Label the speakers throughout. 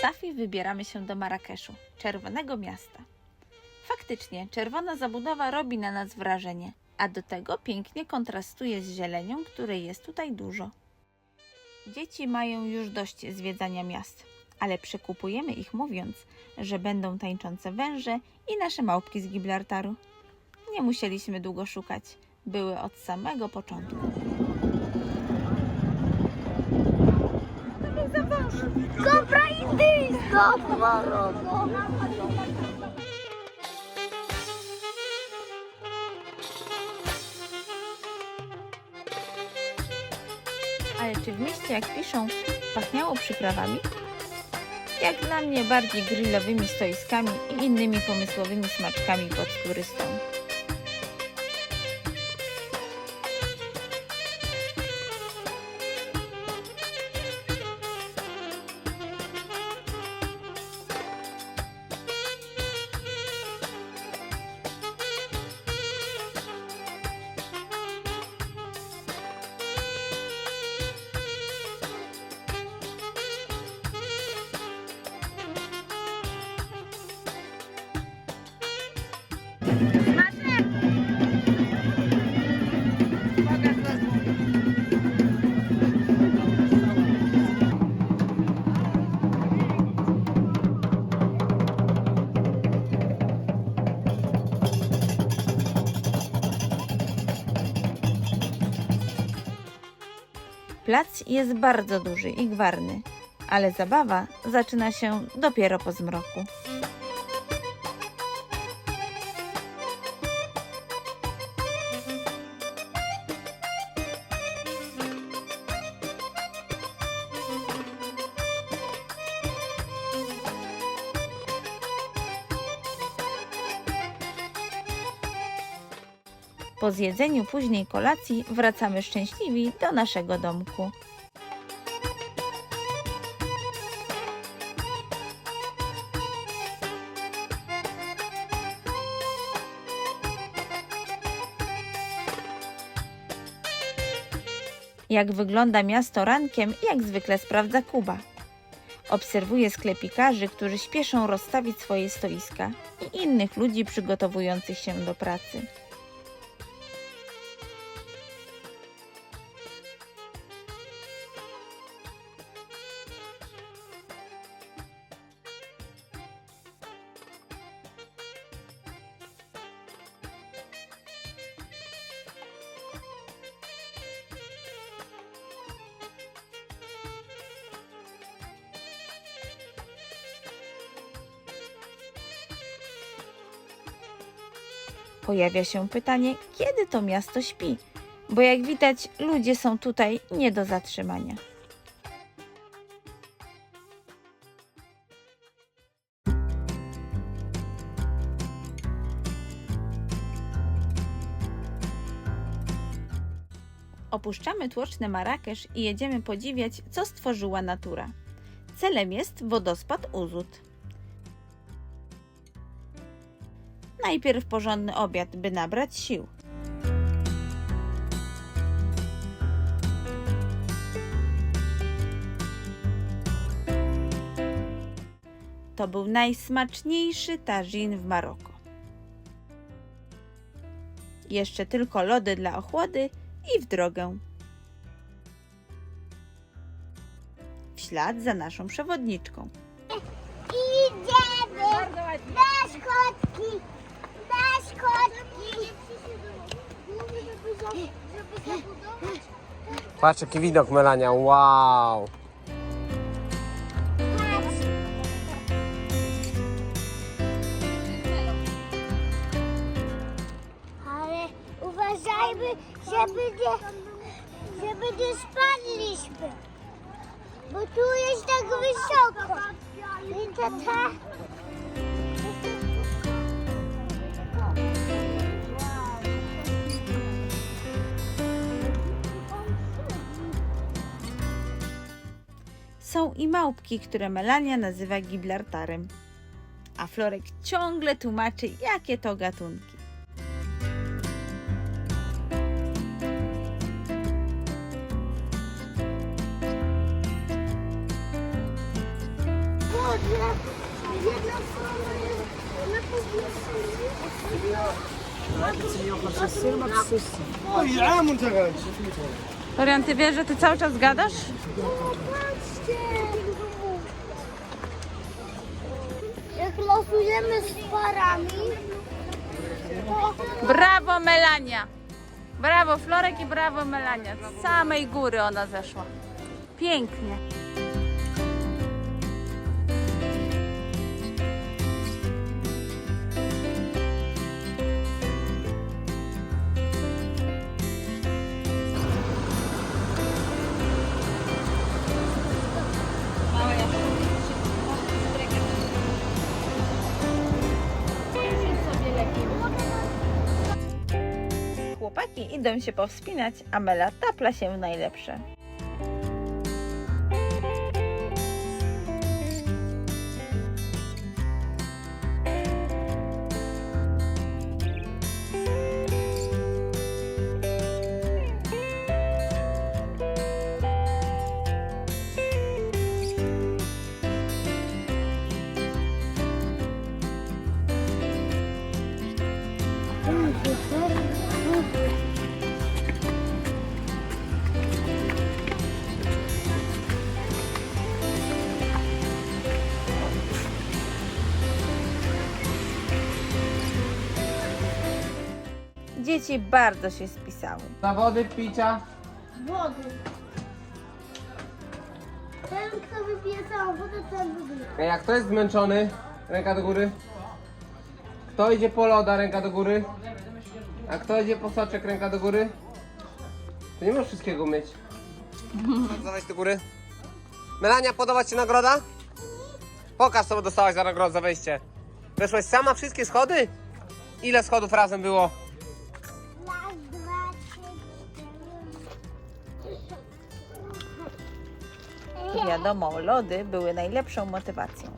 Speaker 1: Safi wybieramy się do Marrakeszu, czerwonego miasta. Faktycznie, czerwona zabudowa robi na nas wrażenie, a do tego pięknie kontrastuje z zielenią, której jest tutaj dużo. Dzieci mają już dość zwiedzania miast, ale przekupujemy ich mówiąc, że będą tańczące węże i nasze małpki z Gibraltaru. Nie musieliśmy długo szukać, były od samego początku.
Speaker 2: Dobra indyjska choroba.
Speaker 1: Ale czy w mieście, jak piszą, pachniało przyprawami? Jak dla mnie bardziej grillowymi stoiskami i innymi pomysłowymi smaczkami pod turystą. Plac jest bardzo duży i gwarny, ale zabawa zaczyna się dopiero po zmroku. Po zjedzeniu później kolacji wracamy szczęśliwi do naszego domku. Jak wygląda miasto rankiem, jak zwykle sprawdza Kuba. Obserwuje sklepikarzy, którzy śpieszą rozstawić swoje stoiska i innych ludzi przygotowujących się do pracy. Pojawia się pytanie, kiedy to miasto śpi, bo jak widać, ludzie są tutaj nie do zatrzymania. Opuszczamy tłoczny Marrakesz i jedziemy podziwiać, co stworzyła natura. Celem jest wodospad Uzut. Najpierw porządny obiad, by nabrać sił. To był najsmaczniejszy tagine w Maroko. Jeszcze tylko lody dla ochłody i w drogę. W ślad za naszą przewodniczką.
Speaker 2: Idziemy. Dasz kotki.
Speaker 3: Patrz jaki widok Melania, wow!
Speaker 2: Ale uważajmy, żeby nie, żeby nie spadliśmy. Bo tu jest tak wysoko. I tata...
Speaker 1: są i małpki, które Melania nazywa Gibraltarem. A Florek ciągle tłumaczy, jakie to gatunki. Orian, ty wiesz, że ty cały czas gadasz?
Speaker 2: Tak. Jak losujemy z parami, to
Speaker 1: Brawo Melania! Brawo Florek i brawo Melania. Z samej góry ona zeszła. Pięknie. Chłopaki idą się powspinać, a Mela tapla się w najlepsze. Dzieci bardzo się spisały.
Speaker 3: Zawody picia.
Speaker 2: wody. Ten, kto wypije całą wodę, ten wygrywa.
Speaker 3: Jak kto jest zmęczony? Ręka do góry. Kto idzie po loda? Ręka do góry. A kto idzie po soczek? Ręka do góry. To nie możesz wszystkiego mieć. Zaweź do góry. Melania, podoba Ci się nagroda? Pokaż, co dostałaś za nagrodę, za wejście. Weszłaś sama wszystkie schody? Ile schodów razem było?
Speaker 1: Wiadomo, lody były najlepszą motywacją.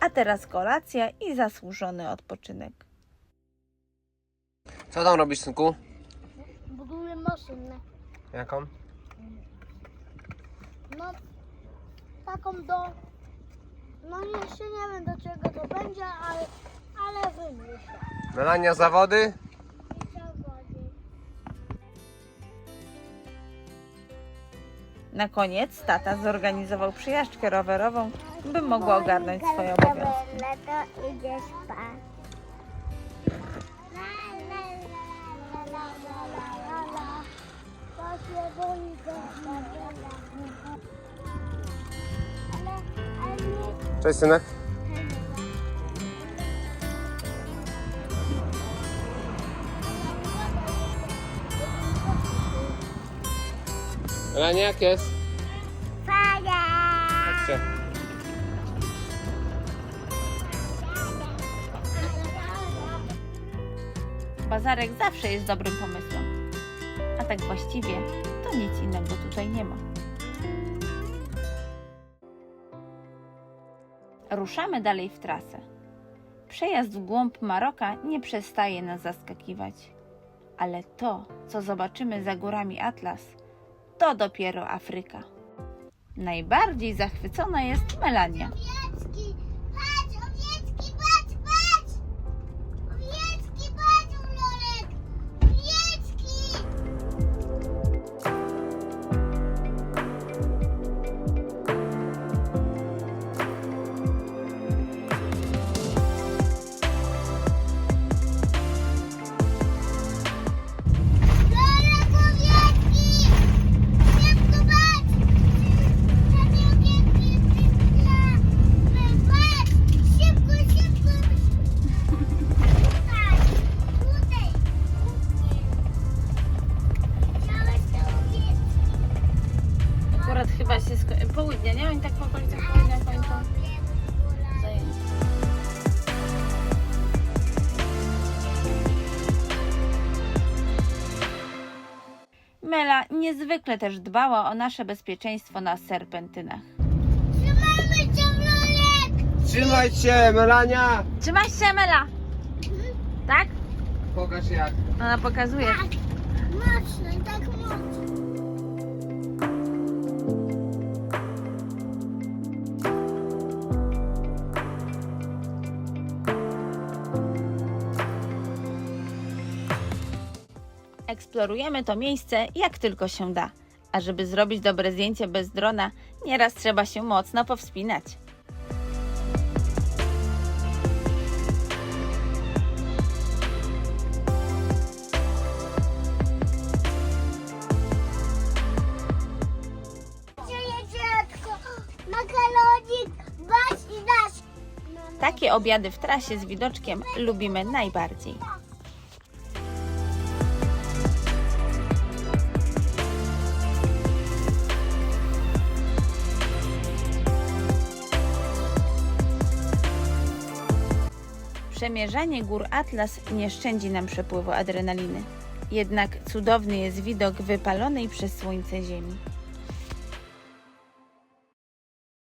Speaker 1: A teraz kolacja i zasłużony odpoczynek.
Speaker 3: Co tam robisz, synku?
Speaker 2: Buduję maszynę.
Speaker 3: Jaką?
Speaker 2: No, taką do... No jeszcze nie wiem do czego to będzie, ale, ale wymyślę.
Speaker 3: Melania, zawody?
Speaker 2: Zawody.
Speaker 1: Na koniec tata zorganizował przyjażdżkę rowerową, by mogła ogarnąć swoje obowiązki.
Speaker 2: To idzie spać. La, la,
Speaker 3: Melania, jak jest?
Speaker 2: Fajnie!
Speaker 3: Chodźcie.
Speaker 1: Bazarek zawsze jest dobrym pomysłem. A tak właściwie to nic innego tutaj nie ma. Ruszamy dalej w trasę. Przejazd w głąb Maroka nie przestaje nas zaskakiwać. Ale to, co zobaczymy za górami Atlas, to dopiero Afryka. Najbardziej zachwycona jest Melania. Mela niezwykle też dbała o nasze bezpieczeństwo na serpentynach.
Speaker 2: Trzymamy cię, Lolek!
Speaker 3: Trzymaj się, Melania!
Speaker 1: Trzymaj się, Mela! Tak?
Speaker 3: Pokaż jak.
Speaker 1: Ona pokazuje.
Speaker 2: Tak, mocno, i tak mocno.
Speaker 1: Eksplorujemy to miejsce jak tylko się da. A żeby zrobić dobre zdjęcie bez drona, nieraz trzeba się mocno powspinać. Takie obiady w trasie z widoczkiem lubimy najbardziej. Przemierzanie gór Atlas nie szczędzi nam przepływu adrenaliny. Jednak cudowny jest widok wypalonej przez słońce ziemi.